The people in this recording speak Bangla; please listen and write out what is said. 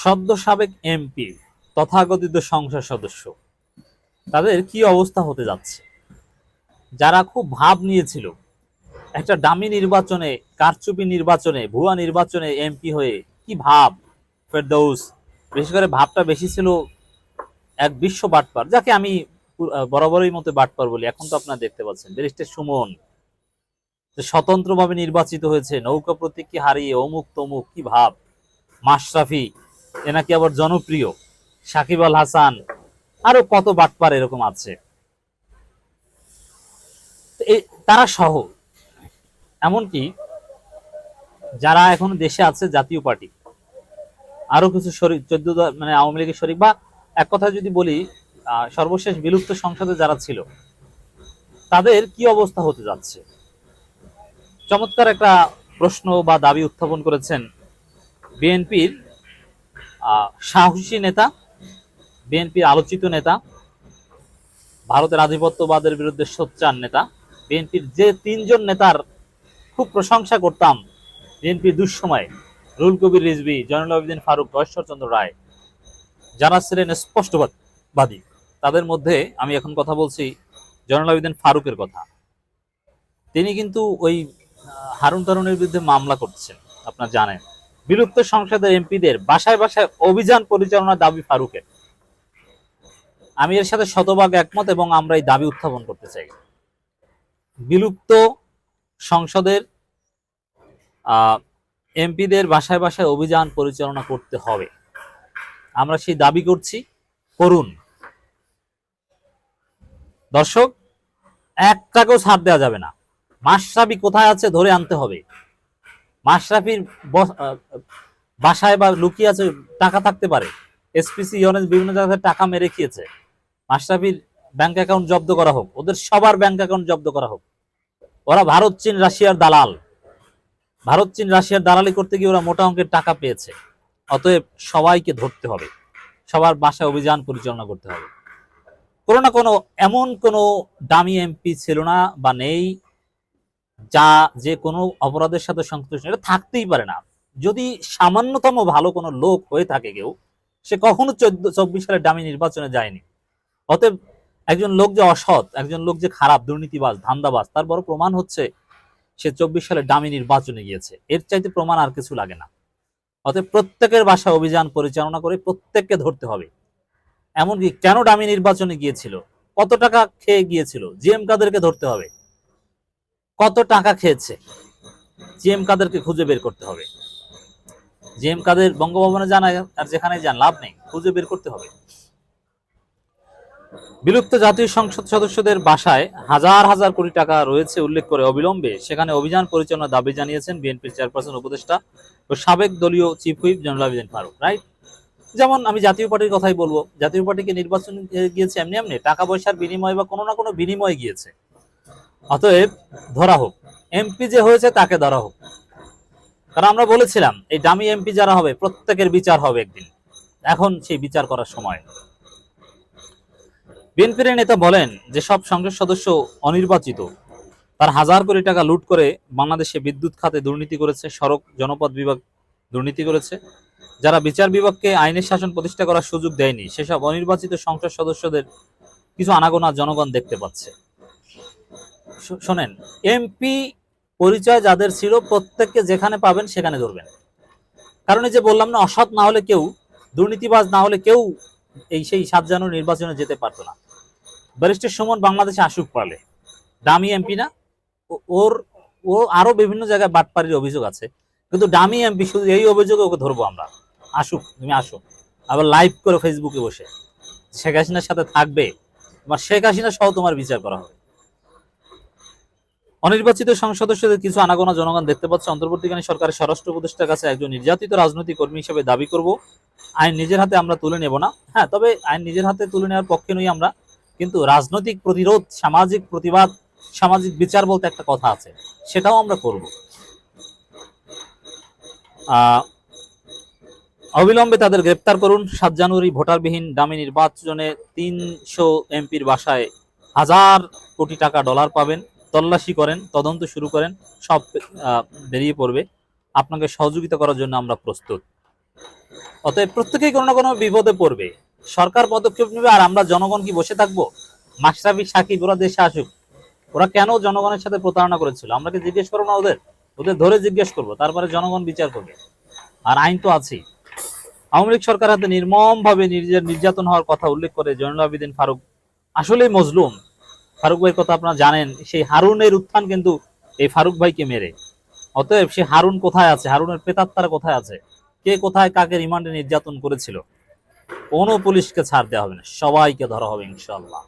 সদ্য সাবেক এমপি, তথাকথিত সংসদ সদস্য। তাদের কি অবস্থা হতে যাচ্ছে? যারা খুব ভাব নিয়েছিল, একটা ডামি নির্বাচনে, কারচুপি নির্বাচনে, ভুয়া নির্বাচনে এমপি হয়ে কি ভাব ফেরদৌস? বিশেষ করে ভাবটা বেশি ছিল এক বিশ্ব বাটপার, যাকে আমি বরাবরই মতো বাটপার বলি। এখন তো আপনারা দেখতে পাচ্ছেন, ব্যারিস্টার সুমন, যে স্বতন্ত্রভাবে নির্বাচিত হয়েছে, নৌকা প্রতীক প্রতীককে হারিয়ে অমুক তমুক কি ভাব? মাশরাফি এ নাকি আবার জনপ্রিয়। সাকিব আল হাসান। আরও কত বাটপার এরকম আছে। তারা সহ। এমনকি যারা এখন দেশে আছে জাতীয় পার্টি। আরও কিছু শরিক চোদ্দ মানে আওয়ামী লীগের শরিক বা এক কথা যদি বলি সর্বশেষ বিলুপ্ত সংসদে যারা ছিল, তাদের কি অবস্থা হতে যাচ্ছে? চমৎকার একটা প্রশ্ন বা দাবি উত্থাপন করেছেন বিএনপির সাহসী নেতা, বিএনপির আলোচিত নেতা, ভারতের আধিপত্যবাদের বিরুদ্ধে সোচ্চার নেতা, বিএনপির যে তিনজন নেতার খুব প্রশংসা করতাম বিএনপির দুঃসময়ে, রুল কবির রিজভি, জয়নুল আবেদিন ফারুক ঈশ্বরচন্দ্র রায়, যারা ছিলেন স্পষ্টবাদী, তাদের মধ্যে আমি এখন কথা বলছি জয়নুল আবেদিন ফারুকের কথা। তিনি কিন্তু ওই হারুন তারুনের বিরুদ্ধে মামলা করছেন আপনার জানেন। বিলুপ্ত সংসদের এমপিদের বাসায় বাসায় অভিযান পরিচালনার দাবি ফারুকের। আমি এর সাথে শতভাগ একমত এবং আমরা এই দাবি উত্থাপন করতে চাই। বিলুপ্ত সংসদের এমপিদের বাসায় বাসায় অভিযান পরিচালনা করতে হবে। আমরা সেই দাবি করছি। করুন। দর্শক, এক টাকাও ছাড় দেওয়া যাবে না। মাশরাফি কোথায় আছে ধরে আনতে হবে। মাশরাফির বস- বাসায় বা লুকিয়ে আছে টাকা থাকতে পারে। এসপিসি ইউনেস বিভিন্ন জায়গায় টাকা মেরে খেয়েছে। মাশরাফির ব্যাংক অ্যাকাউন্ট জব্দ করা হোক। ওদের সবার ব্যাংক অ্যাকাউন্ট জব্দ করা হোক। ওরা ভারত, চীন, রাশিয়ার দালাল। ভারত, চীন, রাশিয়ার দালালি করতে গিয়ে ওরা মোটা অঙ্কের টাকা পেয়েছে। অতএব সবাইকে ধরতে হবে। সবার বাসায় অভিযান পরিচালনা করতে হবে। কোনো না কোনো এমন কোনো দামি এমপি ছিল না বা নেই যা যে কোনো অপরাধের সাথে সংশ্লিষ্ট এটা থাকতেই পারে না। যদি সামান্যতম ভালো কোনো লোক হয়ে থাকে কেউ, সে কখনো চোদ্দ, চব্বিশ সালে দামি নির্বাচনে যায়নি। অতএব একজন লোক যে অসৎ, একজন লোক যে খারাপ, দুর্নীতিবাজ, ধান্দাবাজ, তার বড় প্রমাণ হচ্ছে সে চব্বিশ সালে দামি নির্বাচনে গিয়েছে। এর চাইতে প্রমাণ আর কিছু লাগে না। অতএব প্রত্যেকের বাসায় অভিযান পরিচালনা করে প্রত্যেককে ধরতে হবে। এমনকি কেন দামি নির্বাচনে গিয়েছিল? কত টাকা খেয়ে গিয়েছিল? জিএম কাদেরকে ধরতে হবে। কত টাকা খেয়েছে? জিএম কাদেরকে খুঁজে বের করতে হবে। জিএম কাদের বঙ্গভবনে জানা আর যেখানে যান, লাভ নেই, খুঁজে বের করতে হবে। বিলুপ্ত জাতীয় সংসদ সদস্যদের বাসায় হাজার হাজার কোটি টাকা রয়েছে উল্লেখ করে অবিলম্বে। সেখানে অভিযান পরিচালনার দাবি জানিয়েছেন বিএনপির চেয়ারপারসন, উপদেষ্টা ও সাবেক দলীয় chief whip Joynul Abedin Faruk right যেমন আমি জাতীয় পার্টির কথাই বলব, জাতীয় পার্টিকে নির্বাচন গিয়েছে এমনি এমনি, টাকা পয়সার বিনিময়ে বা কোনো না কোনো বিনিময়ে গিয়েছে। অতএব ধরা হোক এমপি যে হয়েছে তাকে ধরা হোক। কারণ আমরা বলেছিলাম, এই দামি এমপি যারা হবে, প্রত্যেকের বিচার হবে একদিন। এখন সেই বিচার করার সময়। বিএনপির নেতা বলেন যে, সব সংসদ সদস্য অনির্বাচিত। তার হাজার কোটি টাকা লুট করে বাংলাদেশে বিদ্যুৎ খাতে দুর্নীতি করেছে, সড়ক জনপদ বিভাগ দুর্নীতি করেছে। যারা বিচার বিভাগকে আইনের শাসন প্রতিষ্ঠা করার সুযোগ দেয়নি, সেসব অনির্বাচিত সংসদ সদস্যদের কিছু আনাগোনা জনগণ দেখতে পাচ্ছে। শোনেন এমপি পরিচয় যাদের ছিল প্রত্যেককে যেখানে পাবেন সেখানে ধরবেন। কারণ এই যে বললাম না, অসৎ না হলে কেউ, দুর্নীতিবাজ না হলে কেউ এই সেই সাত জানুয়ারি নির্বাচনে যেতে পারতো না। ব্যারিস্টার সুমন বাংলাদেশে আসুক পারলে। দামি এমপি না ওর, ও আরও বিভিন্ন জায়গায় বাটপাড়ির অভিযোগ আছে। কিন্তু দামি এমপি শুধু এই অভিযোগে ওকে ধরবো আমরা। আসুক, তুমি আসো। আবার লাইভ করে ফেসবুকে বসে। শেখ হাসিনার সাথে থাকবে। তোমার শেখ হাসিনা সহ তোমার বিচার করা হবে। অনির্বাচিত সংসদ কিছু আনাগোনা জনগণ দেখতে পাচ্ছে। অন্তর্বর্তীকালীন সরকারের স্বরাষ্ট্র উপদেষ্টার কাছে একজন নির্যাতিত রাজনৈতিক কর্মী হিসেবে দাবি করব। আইন নিজের হাতে আমরা তুলে নেব না। হ্যাঁ তবে আইন নিজের হাতে তুলে নেওয়ার পক্ষে নই আমরা। কিন্তু রাজনৈতিক প্রতিরোধ, সামাজিক প্রতিবাদ, সামাজিক বিচার বলতে একটা কথা আছে। সেটাও আমরা করব। অবিলম্বে তাদের গ্রেপ্তার করুন। সাত জানুয়ারি ভোটারবিহীন দামি নির্বাচনে তিনশো এমপির বাসায় হাজার কোটি টাকা ডলার পাবেন। তল্লাশি করেন, তদন্ত শুরু করেন, সব বেরিয়ে পড়বে। আপনাকে সহযোগিতা করার জন্য আমরা প্রস্তুত। অতএব প্রত্যেকেই কোনো না কোনো বিপদে পড়বে। সরকার পদক্ষেপ নেবে আর আমরা জনগণ কি বসে থাকব? মাশরাফি, সাকিব, ওরা দেশে আসুক। ওরা কেন জনগণের সাথে প্রতারণা করেছিল? আমরা কি জিজ্ঞেস করব না ওদের? ওদের ধরে জিজ্ঞেস করব, তারপরে জনগণ বিচার করবে। আর আইন তো আছেই। আওয়ামী লীগ সরকার হাতে নির্মম ভাবে নির্যাতন হওয়ার কথা উল্লেখ করে জয়নুল আবেদিন ফারুক আসলেই মজলুম। ফারুক ভাইয়ের কথা আপনারা জানেন, সেই হারুনের উত্থান কিন্তু এই ফারুক ভাইকে মেরে। অতএব সে হারুন কোথায় আছে? হারুনের প্রেতাত্মারা কোথায় আছে? কে কোথায় কাকে রিমান্ডে নির্যাতন করেছিল? কোনো পুলিশকে ছাড় দেওয়া হবে না। সবাইকে ধরা হবে ইনশাল্লাহ